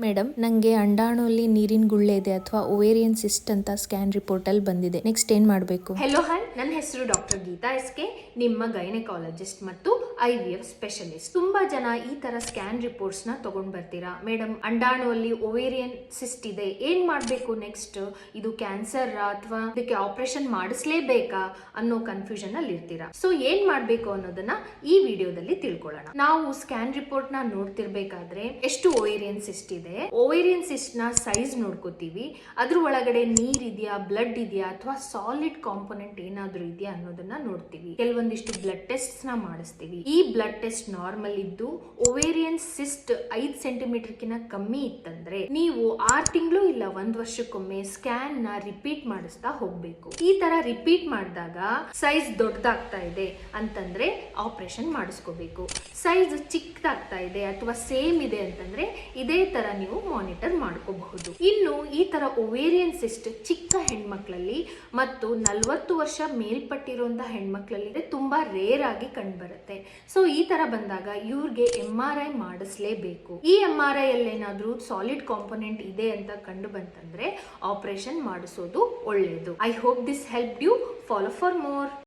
Madam ನಂಗೆ ಅಂಡಾಣುಲಿ ನೀರಿನ ಗುಳ್ಳೆ ಇದೆ ಅಥವಾ ಓವೇರಿಯನ್ ಸಿಸ್ಟ್ ಅಂತ ಸ್ಕ್ಯಾನ್ ರಿಪೋರ್ಟ್ ಅಲ್ಲಿ ಬಂದಿದೆ. ನೆಕ್ಸ್ಟ್ ಏನ್ ಮಾಡಬೇಕು? ಹೆಲೋ ಹಾಯ್ ನನ್ನ ಹೆಸರು ಡಾಕ್ಟರ್ ಗೀತಾ ಎಸ್ ಕೆ. ನಿಮ್ಮ ಗೈನಕಾಲಜಿಸ್ಟ್ ಮತ್ತು ಐ ವಿ ಎಫ್ ಸ್ಪೆಷಲಿಸ್ಟ್ ತುಂಬಾ ಜನ ಈ ತರ ಸ್ಕ್ಯಾನ್ ರಿಪೋರ್ಟ್ಸ್ನ ತಗೊಂಡ್ ಬರ್ತೀರಾ? ಮೇಡಮ್ ಅಂಡಾಣುವಲ್ಲಿ ಓವೇರಿಯನ್ ಸಿಸ್ಟ್ ಇದೆ. ಏನ್ ಮಾಡ್ಬೇಕು ನೆಕ್ಸ್ಟ್ ಇದು ಕ್ಯಾನ್ಸರ್ ಅಥವಾ ಇದಕ್ಕೆ ಆಪರೇಷನ್ ಮಾಡಿಸ್ಲೇಬೇಕಾ ಅನ್ನೋ ಕನ್ಫ್ಯೂಷನ್ ಅಲ್ಲಿ ಇರ್ತೀರಾ? ಸೊ ಏನ್ ಮಾಡ್ಬೇಕು ಅನ್ನೋದನ್ನ ಈ ವಿಡಿಯೋದಲ್ಲಿ ತಿಳ್ಕೊಳ್ಳೋಣ. ನಾವು ಸ್ಕ್ಯಾನ್ ರಿಪೋರ್ಟ್ನ ನೋಡ್ತಿರ್ಬೇಕಾದ್ರೆ ಎಷ್ಟು ಓವೇರಿಯನ್ ಸಿಸ್ಟ್ ಇದೆ? ಓವೇರಿಯನ್ ಸಿಸ್ಟ್ನ ಸೈಜ್ ನೋಡ್ಕೋತೀವಿ. ಅದ್ರ ಒಳಗಡೆ ನೀರ್ ಇದೆಯಾ ಬ್ಲಡ್ ಇದೆಯಾ, ಅಥವಾ ಸಾಲಿಡ್ ಕಾಂಪೊನೆಂಟ್ ಏನಾದ್ರೂ ಇದೆಯಾ ಅನ್ನೋದನ್ನ ನೋಡ್ತೀವಿ. ಕೆಲವೊಂದಿಷ್ಟು ಬ್ಲಡ್ ಟೆಸ್ಟ್ನ ಮಾಡಿಸ್ತೀವಿ. ಈ ಬ್ಲಡ್ ಟೆಸ್ಟ್ ನಾರ್ಮಲ್ ಇದ್ದು ಒವೇರಿಯನ್ ಸಿಸ್ಟ್ ಐದು ಸೆಂಟಿಮೀಟರ್ ಕಿಂತ ಕಮ್ಮಿ ಇತ್ತಂದ್ರೆ ನೀವು ಆರು ತಿಂಗಳು ಇಲ್ಲ ಒಂದ್ ವರ್ಷಕ್ಕೊಮ್ಮೆ ಸ್ಕ್ಯಾನ್ನ ರಿಪೀಟ್ ಮಾಡಿಸ್ತಾ ಹೋಗ್ಬೇಕು. ಈ ತರ ರಿಪೀಟ್ ಮಾಡಿದಾಗ ಸೈಜ್ ದೊಡ್ಡದಾಗ್ತಾ ಇದೆ ಅಂತಂದ್ರೆ ಆಪರೇಷನ್ ಮಾಡಿಸ್ಕೋಬೇಕು. ಸೈಜ್ ಚಿಕ್ಕದಾಗ್ತಾ ಇದೆ ಅಥವಾ ಸೇಮ್ ಇದೆ ಅಂತಂದ್ರೆ ಇದೇ ತರ ನೀವು ಮಾನಿಟರ್ ಮಾಡ್ಕೋಬಹುದು. ಇನ್ನು ಈ ತರ ಒವೇರಿಯನ್ ಸಿಸ್ಟ್ ಚಿಕ್ಕ ಹೆಣ್ಮಕ್ಳಲ್ಲಿ ಮತ್ತು ನಲವತ್ತು ವರ್ಷ ಮೇಲ್ಪಟ್ಟಿರುವಂತಹ ಹೆಣ್ಮಕ್ಳಲ್ಲಿ ತುಂಬಾ ರೇರ್ ಆಗಿ ಕಂಡುಬರುತ್ತೆ ಸೊ ಈ ತರ ಬಂದಾಗ ಇವ್ರಿಗೆ ಎಂ ಆರ್ ಐ ಮಾಡಿಸ್ಲೇಬೇಕು. ಈ ಎಂ ಆರ್ ಐ ಏನಾದ್ರೂ ಸಾಲಿಡ್ ಕಾಂಪೊನೆಂಟ್ ಇದೆ ಅಂತ ಕಂಡು ಬಂತಂದ್ರೆ ಆಪರೇಷನ್ ಮಾಡಿಸೋದು ಒಳ್ಳೆಯದು I hope this help you follow for more